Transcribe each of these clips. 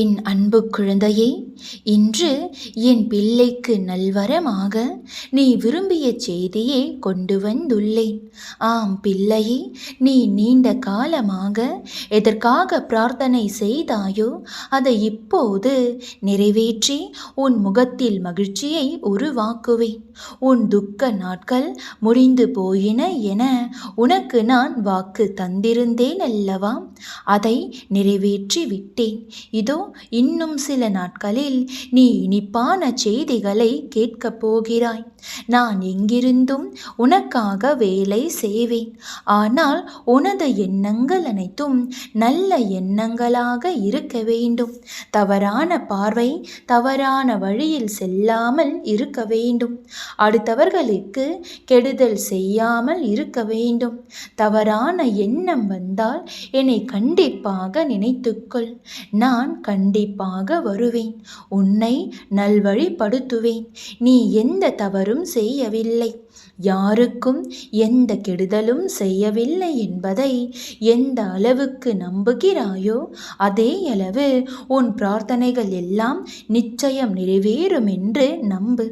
என் அன்பு குழந்தையே இன்று என் பிள்ளைக்கு நல்வரமாக நீ விரும்பிய செய்தியை கொண்டு வந்துள்ளேன். ஆம் பிள்ளையே நீ நீண்ட காலமாக எதற்காக பிரார்த்தனை செய்தாயோ அதை இப்போது நிறைவேற்றி உன் முகத்தில் மகிழ்ச்சியை உருவாக்குவேன். உன் துக்க நாட்கள் முடிந்து போயின என உனக்கு நான் வாக்கு தந்திருந்தேன் அல்லவா? அதை நிறைவேற்றி விட்டேன் இதோ இன்னும் சில நாட்களில் நீ இனிப்பான செய்திகளை கேட்கப் போகிறாய். நான் எங்கிருந்தும் உனக்காக வேலை செய்வேன். ஆனால் உனது எண்ணங்கள் அனைத்தும் நல்ல எண்ணங்களாக இருக்க வேண்டும். தவறான பார்வை தவறான வழியில் செல்லாமல் இருக்க வேண்டும். அடுத்தவர்களுக்கு கெடுதல் செய்யாமல் இருக்க வேண்டும். தவறான எண்ணம் வந்தால் என்னை கண்டிப்பாக நினைத்துக்கொள். நான் கண்டிப்பாக வருவேன். உன்னை நல்வழிப்படுத்துவேன். நீ எந்த தவறும் செய்யவில்லை. யாருக்கும் எந்த கெடுதலும் செய்யவில்லை என்பதை எந்த அளவுக்கு நம்புகிறாயோ அதே அளவு உன் பிரார்த்தனைகள் எல்லாம் நிச்சயம் நிறைவேறும் என்று நம்பு.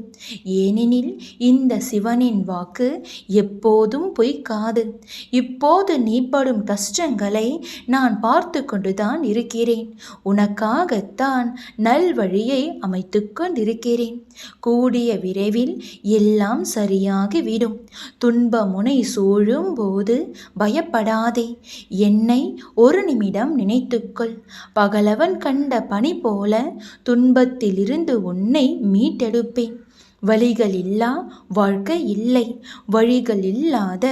ஏனெனில் இந்த சிவனின் வாக்கு எப்போதும் பொய்க்காது. இப்போது நீ படும் கஷ்டங்களை நான் பார்த்து கொண்டுதான் இருக்கிறேன். உனக்காகத்தான் நல்வழியை அமைத்து கொண்டிருக்கிறேன். கூடிய விரைவில் எல்லாம் சரியாகிவிடும். விடும் துன்ப முனை சூழும் போது பயப்படாதே. என்னை ஒரு நிமிடம் நினைத்துக்கொள். பகலவன் கண்ட பணி போல துன்பத்திலிருந்து உன்னை மீட்டெடுப்பேன். வழிகள் இல்லா வாழ்க்கை இல்லை. வழிகள் இல்லாத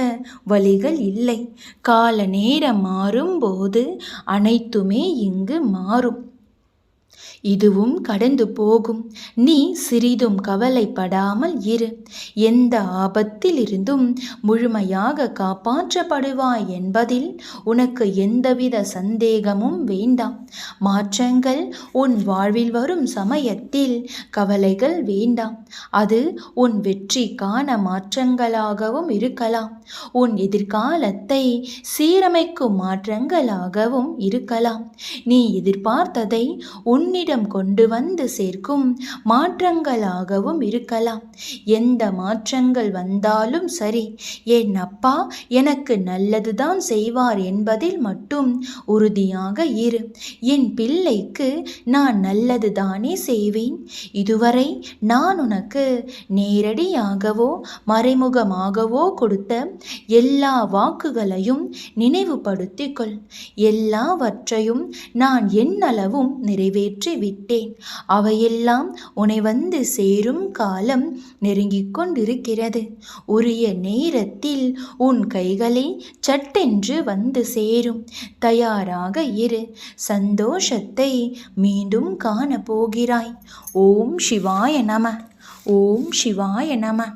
வழிகள் இல்லை. கால நேரம் மாறும்போது அனைத்துமே இங்கு மாறும். இதுவும் கடந்து போகும். நீ சிறிதும் கவலைப்படாமல் இரு. எந்த ஆபத்திலிருந்தும் முழுமையாக காப்பாற்றப்படுவாய் என்பதில் உனக்கு எந்தவித சந்தேகமும் வேண்டாம். மாற்றங்கள் உன் வாழ்வில் வரும் சமயத்தில் கவலைகள் வேண்டாம். அது உன் வெற்றிக்கான மாற்றங்களாகவும் இருக்கலாம். உன் எதிர்காலத்தை சீரமைக்கும் மாற்றங்களாகவும் இருக்கலாம். நீ எதிர்பார்த்ததை உன் உன்னிடம் கொண்டு வந்து சேர்க்கும் மாற்றங்களாகவும் இருக்கலாம். எந்த மாற்றங்கள் வந்தாலும் சரி என் அப்பா எனக்கு நல்லதுதான் செய்வார் என்பதில் மட்டும் உறுதியாக இரு. என் பிள்ளைக்கு நான் நல்லது தானே செய்வேன். இதுவரை நான் உனக்கு நேரடியாகவோ மறைமுகமாகவோ கொடுத்த எல்லா வாக்குகளையும் நினைவுபடுத்திக் எல்லாவற்றையும் நான் என்னளவும் நிறைவேற்றி விட்டேன் அவையெல்லாம் உன்னை வந்து சேரும் காலம் நெருங்கிக் கொண்டிருக்கிறது. உரிய நேரத்தில் உன் கைகளே சட்டென்று வந்து சேரும். தயாராக இரு. சந்தோஷத்தை மீண்டும் காண போகிறாய் ஓம் சிவாய நம. ஓம் சிவாய நம.